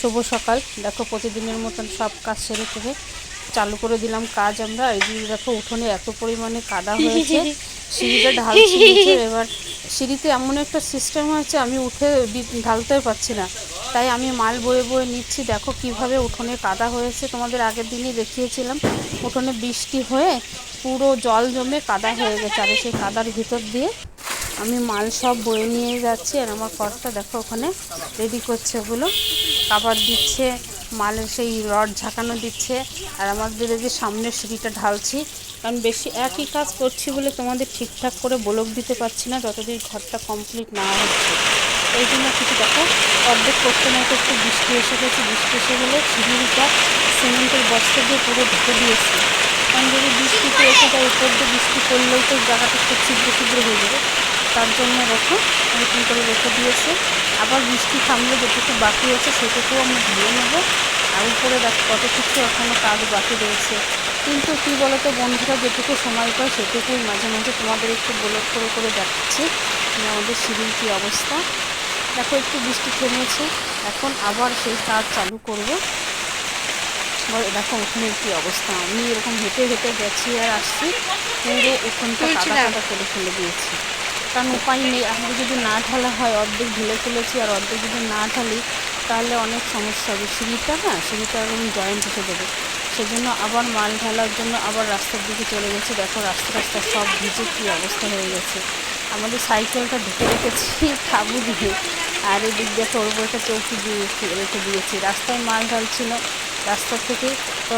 শুভ সকাল। দেখো প্রতিদিনের মতন সব কাজ সেরে টেরে চালু করে দিলাম কাজ আমরা। এই দিকে দেখো উঠোনে এত পরিমাণে কাদা হয়েছে, সিঁড়িটা ঢালছি এবার সিঁড়িতে এমন একটা সিস্টেম হয়েছে, আমি উঠে ঢালতেও পারছি না। তাই আমি মাল বয়ে বয়ে নিচ্ছি। দেখো কীভাবে উঠোনে কাদা হয়েছে, তোমাদের আগের দিনই দেখিয়েছিলাম। উঠোনে বৃষ্টি হয়ে পুরো জল জমে কাদা হয়ে গেছে। আর সেই কাদার ভিতর দিয়ে আমি মাল সব বয়ে নিয়ে যাচ্ছি আর আমার কর্তা দেখো ওখানে রেডি করছে ওগুলো। কাবার দিচ্ছে, মালের সেই রড ঝাঁকানো দিচ্ছে আর আমাদের যে সামনের সিঁড়িটা ঢালছি। কারণ বেশি একই কাজ করছি বলে তোমাদের ঠিকঠাক করে বলক দিতে পারছি না, যতদিন ঘরটা কমপ্লিট না হচ্ছে। এই জন্য কিছু দেখো, অর্ধেক করতে না করতে বৃষ্টি এসে গেছে। বৃষ্টি এসে গেলে সিঁড়িটা সিমেন্টের বস্তা দিয়ে পুরো ঢেকে দিয়েছি। কারণ যদি বৃষ্টিতে এসে যায়, উপর দিয়ে বৃষ্টি পড়লেই তো জায়গাটা একটু ছিদ্র ছিদ্র হয়ে যাবে। তার জন্য দেখো এরকম করে রেখে দিয়েছে। আবার বৃষ্টি থামলে যেটুকু বাকি আছে সেটুকু আমি ধুয়ে নেব। আর উপরে দেখো কত কিছু এখনও কাজ বাকি রয়েছে। কিন্তু কী বলতো বন্ধুরা যেটুকু সময় পায় সেটুকুই মাঝে মাঝে তোমাদের একটু ব্লক করে করে দেখাচ্ছি যে আমাদের সিঁড়ির কী অবস্থা। দেখো একটু বৃষ্টি থেমেছে এখন আবার সেই কাজ চালু করব। দেখো উঠোনের কী অবস্থা। আমি এরকম হেঁটে হেঁটে গেছি আর আসছি পুরো উঠোনটা কাদা কাদা করে ফেলে দিয়েছি। কারণ উপায় নেই। আমরা যদি না ঢালা হয়, অর্ধেক ঢেলে ফেলেছি আর অর্ধেক যদি না ঢালি, তাহলে অনেক সমস্যা হবে। সিঁড়িটা না সিঁড়িটা একদম জয়েন্ট এসে দেবে সেজন্য আবার মাল ঢালার জন্য আবার রাস্তার দিকে চলে গেছি। দেখো রাস্তা রাস্তা সব ভিজে কী অবস্থা হয়ে গেছে। আমাদের সাইকেলটা ঢুকে রেখেছি তাবু দিয়ে। আর এদিক দেখো ওর উপর একটা চৌকি দিয়ে রেখে দিয়েছি। রাস্তায় মাল ঢালছিল, রাস্তা থেকে তো